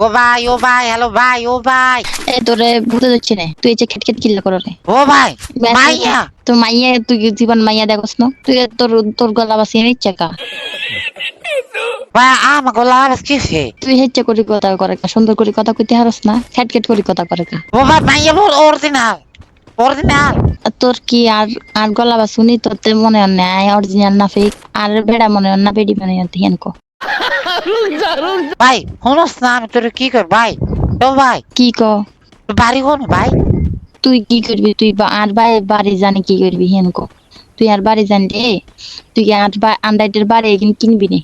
ও ভাই ও ভাই হ্যালো ভাই ও ভাই। এ তোরে বুঝতে যাচ্ছে না। তুই যে খেট খেট কিল্লা করো রে। ও ভাই মাইয়া। তোর মাইয়া তুই জীবন মাইয়া দেখোস না? তুই তোর তোর গলা বাসিয়ে নিচ্ছে কা ভাই আমাকে লাভ কিসে? তুই হেচ্ছে করি কথা করে কা সুন্দর করে কথা কইতে হারস না খেট খেট করে কথা করে কা ও ভাই মাইয়া বল অরিজিনাল অরিজিনাল আর তোর কি আর আর গলা বাসুনি তোর তে মনে হয় না অরিজিনাল না ফেক আর বেড়া মনে হয় না বেডি মনে হয় হিয়ান কো ভাই শুনস না আমি তোর কি কর ভাই ও ভাই কি ক? বাড়ি কোন ভাই তুই কি করবি? তুই আর বাই বাড়ি জানি কি করবি হিয়ান কো? তুই আর বাড়ি জানলে তুই কি আর বা আন্দাইটের বাড়ি কিন কিনবি নি?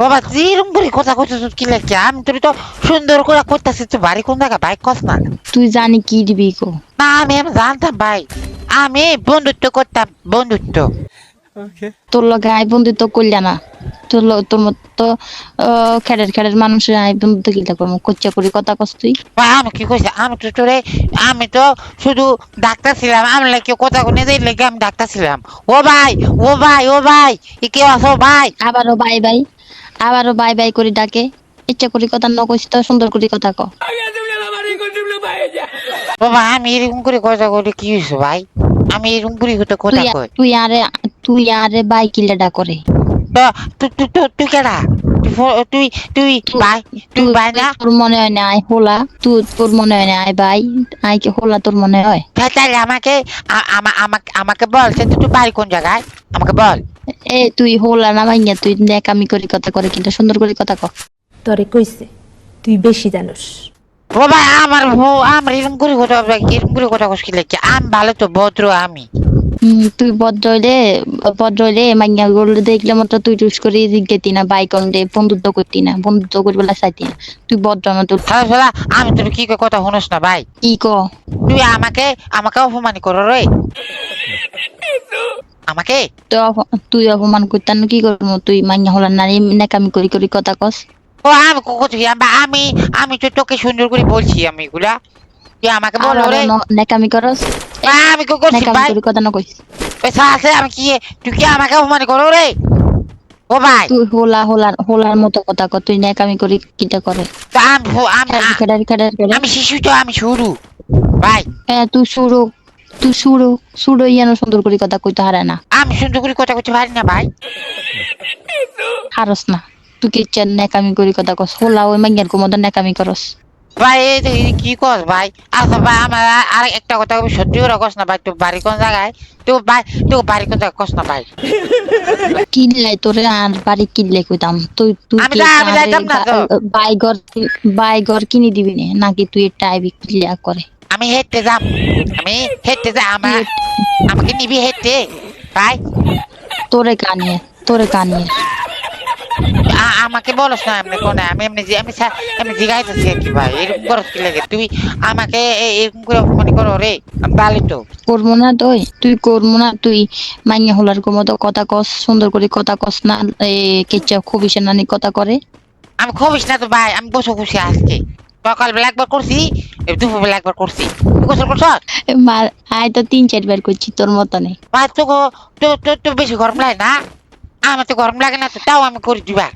ভাই যেরকম করে কথা কইছিস কি লাগে আমি তোর তো সুন্দর করে করতেছিস তুই বাড়ি কোন জায়গা ভাই কস না। তুই জানি কি দিবি কো? না আমি আমি জানতাম ভাই আমি বন্ধুত্ব করতাম বন্ধুত্ব। তোর লগে আই বন্ধুত্ব করলে না। তোর ল- তোর মতো খেড়ের খেড়ের মানুষের আই বন্ধুত্ব কিলা করব। কচ্চা করি কথা কস তুই। আমি কি কইছি? আমি তো তোরে আমি তো শুধু ডাক্তার ছিলাম। আমি লাগে কথা কোনে দেই লাগে আমি ডাক্তার ছিলাম। ও ভাই ও ভাই ও ভাই ই কে আছো ভাই? আবারও বাই বাই। আবারও বাই বাই করে ডাকে। ইচ্ছা করি কথা ন কইস তো সুন্দর করে কথা ক। ও ভাই আমি এরকম করে কথা কইলে কি হইছে ভাই? আমি এরকম করে কথা কথা কই? তুই আরে তুই আরে বাই কিলে ডা করে তো তুই তুই তুই তুই কেডা তুই তুই ভাই তুই ভাই না তোর মনে হয় না আই হোলা? তুই তোর মনে হয় না আই বাই? আই কি হোলা তোর মনে হয়? তা- তাহলে আমাকে আমাকে আমাকে বল সে তুই বাড়ি কোন জায়গায়? আমাকে বল। এ তুই হোলা না ভাইয়া তুই নেকামি করি কথা করে কিন্তু সুন্দর করে কথা ক। তরে কইছে তুই বেশি জানোস। ও ভাই আমার বউ আমার এরকম করে কথা এরকম করে কথা কস কি লাগছে? আমি ভালো তো ভদ্র আমি। তুই ভদ্র হইলে মাইয়া গুলো দেখলে মতো তুই টুস করে জিজ্ঞেতি না অন্ডে বন্ধুত্ব করতি না বন্ধুত্ব করবে চাইতি না তুই ভদ্র মতো শালা আমি তোর কি কই কথা শুনস না ভাই কি ক? তুই আমাকে আমাকে অপমান করো রে। আমাকে? তুই তুই অপমান করতাম কি করব? তুই মাইয়া হলার নারী নেকামি করি করি কথা কস। ও আমি কথা আমি আমি তো তোকে সুন্দর করে বলছি আমি এগুলা। তুই আমাকে বল রে। নেকামি করস? আমি কি করছি ভাই। করি কথা না কইস পয়সা আছে আমি কি তুই কি আমাকে অপমান করো রে? ও ভাই। তুই হোলা হোলার হোলার মতো কথা ক তুই নেকামি করি কিটা করে? আমি শিশু তো আমি শুরু। ভাই। এ তুই শুরু তুই শুরু শুরু ইয়ানো সুন্দর করে কথা কইতে হারায় না। আমি সুন্দর করে কথা করতে পারি না ভাই। হারস না। তুই কি চান নেকামি করি কথা কস? হোলা ওই মাইয়ার কুমতো নেকামি করস। ভাই এই কি কস ভাই? আচ্ছা ভাই আমার আর- একটা কথা সত্যি করে কস না ভাই তোর বাড়ি কোন জায়গায়? তো ভাই তো বাড়ি কোন জায়গায় কস না ভাই। কিনলাই তোরে আর বাড়ি কিনলে কইতাম। তুই তুই আমি কি আমি যাইতাম না তো। বা- বাইগর বাইগর কিনে দিবি না নাকি তুই একটা আইবি কিনলে করে? আমি হেঁটে যাম। আমি হেঁটে যা আমার আমাকে নিবি হেঁটে। ভাই। তোরে কানিয়ে তোরে কানিয়ে। আমাকে বলস না এমনি কোন আমি এমনি জি- আমি এমনি জিগাইতেছি আর কি ভাই এরকম করস কি লাগে? তুই আমাকে এরকম করে অপমান করো রে আমি ভালো তো। করব না তুই তুই করব না তুই মাইয়া হলার মতো কথা কস সুন্দর করে কথা কস না এ কেচ্চা খুবই নানি কথা করে। আমি খুবিস না তো ভাই আমি বসে খুশি আজকে। সকালবেলা একবার করছি দুপুরবেলা একবার করছি। তুই গোসল করছ? আয় তো তিন চারবার করছি তোর মতো নেই ভাই তো তো তো তো বেশি গরম লাগে না? আমার তো গরম লাগে না তো তাও আমি করে দিবা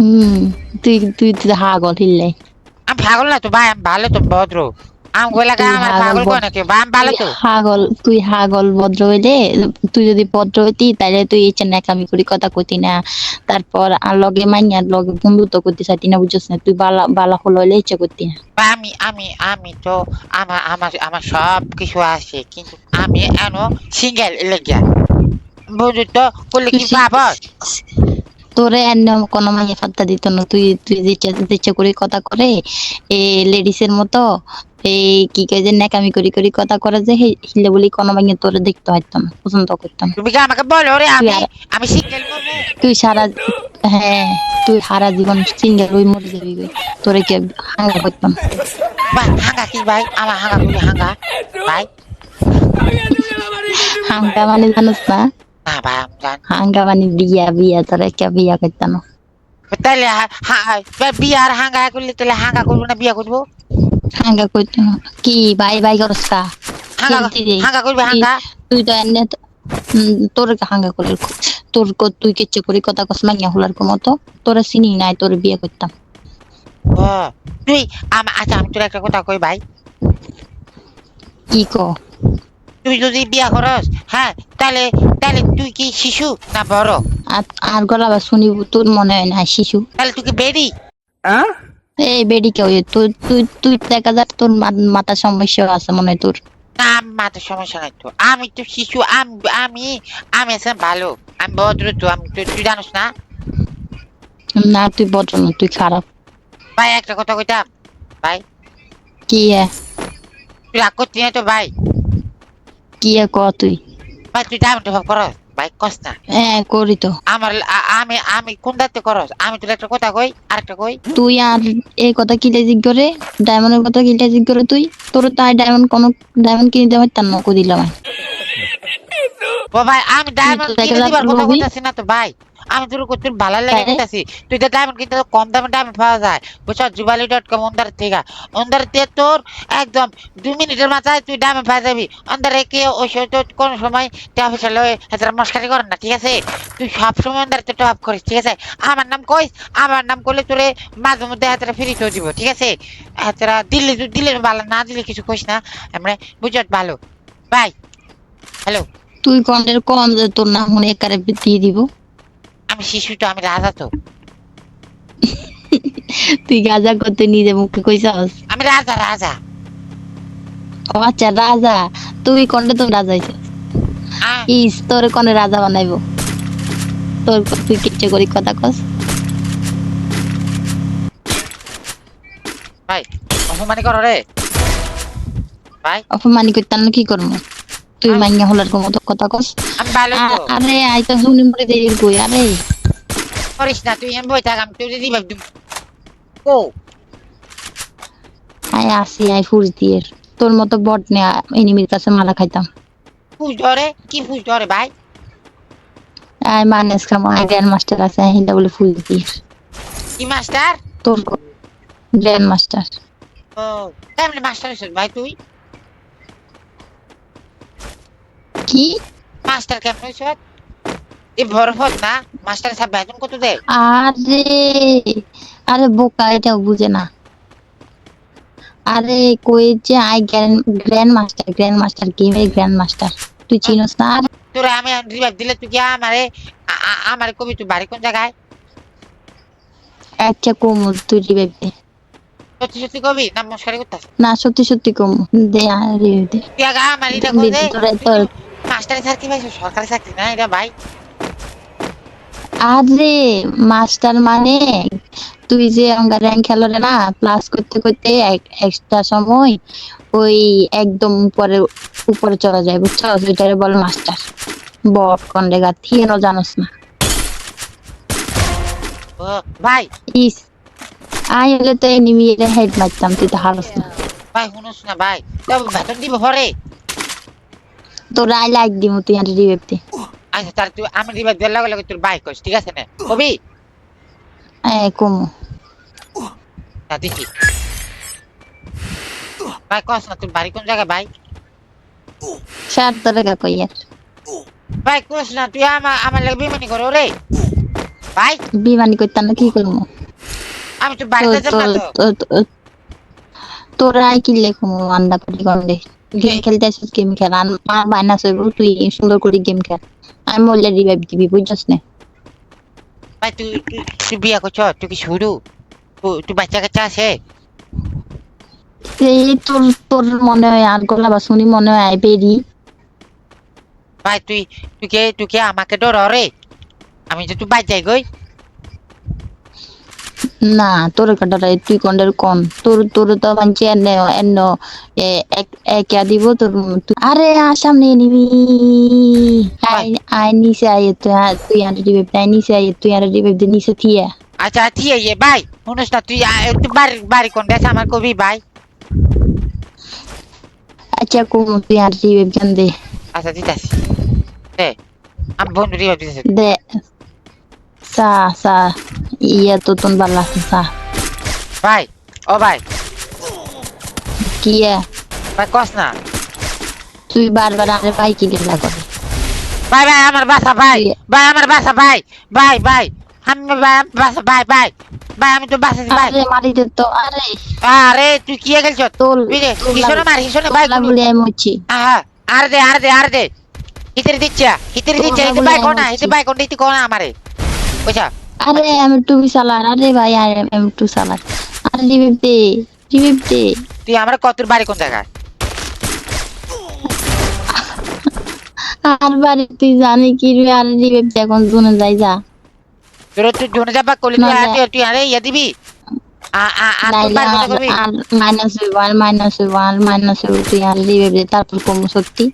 হম তুই তুই তুই হাগল হিললে। আমি পাগল না তো ভাই আমি ভালো তো ভদ্র। আমি গোলা তুই আমার পাগল। কোন নাকি? ভাই আমি ভালো তো। হাগল তুই হাগল ভদ্র হইলে তুই যদি ভদ্র হইতি তাহলে তুই এই নাকামি করি কথা কইতি না। তারপর আর লগে মাইয়ার লগে বন্ধুত্ব করতে চাইতি না বুঝছিস না? তুই বালা বালা হল হইলে ইচ্ছা করতি না। ভাই, আমি আমি আমি তো আমার আমার আমার সব কিছু আছে কিন্তু আমি এনো সিঙ্গেল লেগিয়া। বুঝলি তো করলে কি তুই তোরে এনে কোনো মাইয়া ফাত্তা দিত না তুই তুই যেচা যেচা করে কথা করে এ লেডিসের মতো এই কি কয় যে নেকামি করি করি কথা করে যে হিলে বলি কোনো মাইয়া তোরে দেখতে না পছন্দ করতাম না। তুমি আমাকে বলো রে আমি আমি সিঙ্গেল তুই সারা হ্যাঁ তুই সারা জীবন সিঙ্গেল ওই মরে যাবি গই। তোরে কে হাঙ্গা করতাম ভাই হাঙ্গা কি ভাই? আমার হাঙ্গা করি হাঙ্গা ভাই। হাঙ্গা মানে জানোস না না। হাঙ্গা মানে বিয়া বিয়া তোরে কে বিয়া করতাম না। তাহলে হা- হা- ভাই বিয়ে আর হাঙ্গা করলে তাহলে হাঙ্গা করব না বিয়ে করব হাঙ্গা করতাম না। কি বাই বাই করস কা হাঙ্গা খেলতি রে। হাঙ্গা করবি তুই- হাঙ্গা তুই তো এনে তোর হাঙ্গা করে তোর ক- তুই কিচ্ছু করি কথা কস মাইয়া হলার মতো তোরা চিনি নাই তোর বিয়ে করতাম তুই আচ্ছা আমি তোর একটা কথা কই ভাই কি ক তুই যদি বিয়া করস হ্যাঁ তাহলে তাহলে তুই কি শিশু না বড়? আর আর গলা আবার শুনিব তোর মনে হয় না শিশু? তাহলে তুই কি বেরি এই বেডি কেউ তুই তুই তুই দেখা যাক তোর মা- মাথার সমস্যা আছে মনে হয় তোর। না আমি মাথার সমস্যা নাই তো। আমি তো শিশু আমি আমি আমি আছি ভালো। আমি ভদ্র তো আমি তুই তুই জানিস না? না তুই বদ্র না তুই খারাপ। ভাই একটা কথা কইতাম। ভাই। কি তুই রাগ করতি না তো ভাই? কি এ ক তুই? ভাই তুই ডায়মন্ড ভাব করস ভাই কস না। হ্যাঁ করি তো। আমার আমি আমি কোন দায়িত্ব করস? আমি তোর একটা কথা কই আরেকটা কই? তুই আর এই কথা কিলে জিগ করে ডায়মন্ডের কথা কিলে জিগ করে তুই? তোর তাই ডায়মন্ড কোন ডায়মন্ড কিনে দেওয়ার তার নকো দিলাম ভাই আমি ডায়মন্ড কিনে দিবার কথা কইতাছি না তো ভাই। আমি তোর কই তোর ভালো লাগে তাই? কইতাছি তুই তো ডায়মন্ড কিনতে কম দামে ডায়মন্ড পাওয়া যায়। বুঝছ? জুবালি ডট কম অন্দার থেকে। অন্দার তে তোর একদম দুই মিনিটের মাথায় তুই ডায়মন্ড পাই যাবি। অন্দারে কে ওই সময় তো কোন সময় টাকা পয়সা হাজার মস্কারি করেন না ঠিক আছে? তুই সব সময় অন্দার তে টপ করিস ঠিক আছে? আমার নাম কইস আমার নাম করলে তোরে মাঝে মধ্যে হাজারা ফ্রি তো দিব ঠিক আছে? হাজারা দিল্লি তুই দিলে ভালো না দিলে কিছু কইস না। আমরা বুঝত ভালো। বাই হ্যালো তুই কন্টের কম যে তোর নাম মনে একারে দিয়ে দিব। আমি শিশু তো আমি রাজা তো। তুই গাজা করতে নিজে মুখে কইছাস? আমি রাজা রাজা। ও আচ্ছা রাজা। তুই কন্টে তো রাজা হইছিস আহ, ইস তোর কোনে রাজা বানাইবো? তোর ক- তুই কিচ্ছু করি কথা কস? ভাই অপমানি করো রে। ভাই। অপমানি করতাম কি করব তুই মাইয়া হলার মতো কথা কস। আমি ভালো তো। আরে আই তো শুনি মরে দেরি কই? আরে। করিস না তুই আমি বই থাক আমি তুই ভাবি ও আই আসি আই ফুস দিয়ে। তোর মতো বট নে এনিমির কাছে মারা খাইতাম। ফুস ধরে? কি ফুস ধরে ভাই? আই মানেস খাম আই গ্র্যান্ড মাস্টার আছে আই হিন্দা বলে ফুল দিয়ে। কি মাস্টার? তোর গ্র্যান্ড মাস্টার। ও কেমন মাস্টার ভাই তুই? কি? মাস্টার কেমন এ না মাস্টার সাহেব বেতন কত দে? আরে আরে বোকা এটা বুঝে না। আরে কই যে আই গ্র্যান্ড মাস্টার গ্র্যান্ড মাস্টার গেমের গ্র্যান্ড মাস্টার তুই চিনস না? তোরা আমি রিভাইভ দিলে তুই কি আমারে কবি তুই বাড়ি কোন জায়গায় আচ্ছা কম তুই রিভাইভ দে সত্যি সত্যি কবি? না করতাস না সত্যি সত্যি কম। দে আরে দে তুই আগে আমার এটা মাস্টারি চাকরি ভাই সরকারি চাকরি না এটা ভাই। আরে মাস্টার মানে তুই যে আমরা র্যাঙ্ক খেলোরে না প্লাস করতে করতে এক্সট্রা সময় ওই একদম উপরে উপরে চলে যায় বুঝছ ওইটারে বল মাস্টার। বট কন্ডেগা থিয়েনো জানোস না। ভাই। ইস আই হলে তো এনিমি হেড মারতাম তুই তো হারস না। ভাই শুনুস না ভাই। বেতন দিব পরে। তোর আই লাইক দিমু তুই আর রিভেপ দে। আচ্ছা তার তুই আমি রিভাইভ দেওয়ার লগে লগে তোর বাইক করিস ঠিক আছে না? কবি? এ কমু। না দেখি। ভাই কস না তোর বাড়ি কোন জায়গায় ভাই সার তোরে কা কই আর ভাই কস না তুই আমার আমার লাগে বিমানি করো রে। ভাই বিমানি করতাম না কি করব? আমি তো বাড়িতে যাব না তো? তোর আই কি লেখো আন্ডা পাটি গন্ডে গেম খেলতে আসিস গেম খেল। মা বায়না সইব তুই সুন্দর করে গেম খেল। আমি বললে রিভাইভ দিবি বুঝছস না? ভাই তুই তুই বিয়া করছ? তুই কি শুরু? তুই বাচ্চা কাচ্চা আছে? এই তোর তোর মনে হয় আর গলা বা শুনি মনে হয় আই বেরি ভাই তুই তুই কে তুই কে আমাকে ডর রে? আমি তো তুই বাচ্চাই গই না তোর কাটারে তুই কন্ডের কোন? তোর তোর তো মানছি এন্ন এন্ন এক দিব তোর তুই- আরে আ সামনে নিবি। আই নিচে আই তুই তুই আর রিভাইভ আই নিচে আই তুই আর রিভাইভ দে নিচে থিয়া। আচ্ছা ঠিক আছে ভাই শুনুস না তুই তুই বাড়ি বাড়ি কোন দেশ আমার কবি ভাই। আচ্ছা কোন তুই আর রিভাইভ জান দে। আচ্ছা দিতাছি। দে আমি বন্ধু দিতেছি। দে। সা সা ইয়া তো তুন বালা সা ভাই ও ভাই কি এ? ভাই কস না তুই বারবার আরে ভাই কি গেলা করে ভাই ভাই আমার বাসা ভাই ভাই আমার বাসা ভাই ভাই ভাই আমি ভাই বাসা ভাই ভাই ভাই আমি তো বাসাছি ভাই আরে মারিতে তো আরে আরে তুই কি গেলছ তোল বুঝলে কিশোরে মার কিশোরে ভাই বলে আমি মরছি আহা আর দে আর দে আর দে হিতের দিচ্ছা হিতের দিচ্ছা হিতে ভাই কোনা। হিতে ভাই কোনটা হিতে কোনা আমারে বুঝা আরে আমি চালার আরে ভাই আমি টু চালার আরে রিভিভ দে রিভিভ দে তুই আমার কতর বাড়ি কোন জায়গায় আর বাড়ি তুই জানি কি রে আর রিভিভ দে এখন জোনে যাই যা তোর তুই জোনে যাবা করলি তুই আর তুই- আরে ইয়ে দিবি আর করবি আর মাইনাস ওয়ান মাইনাস ওয়ান তুই আর রিভিভ দে তারপর কম সত্যি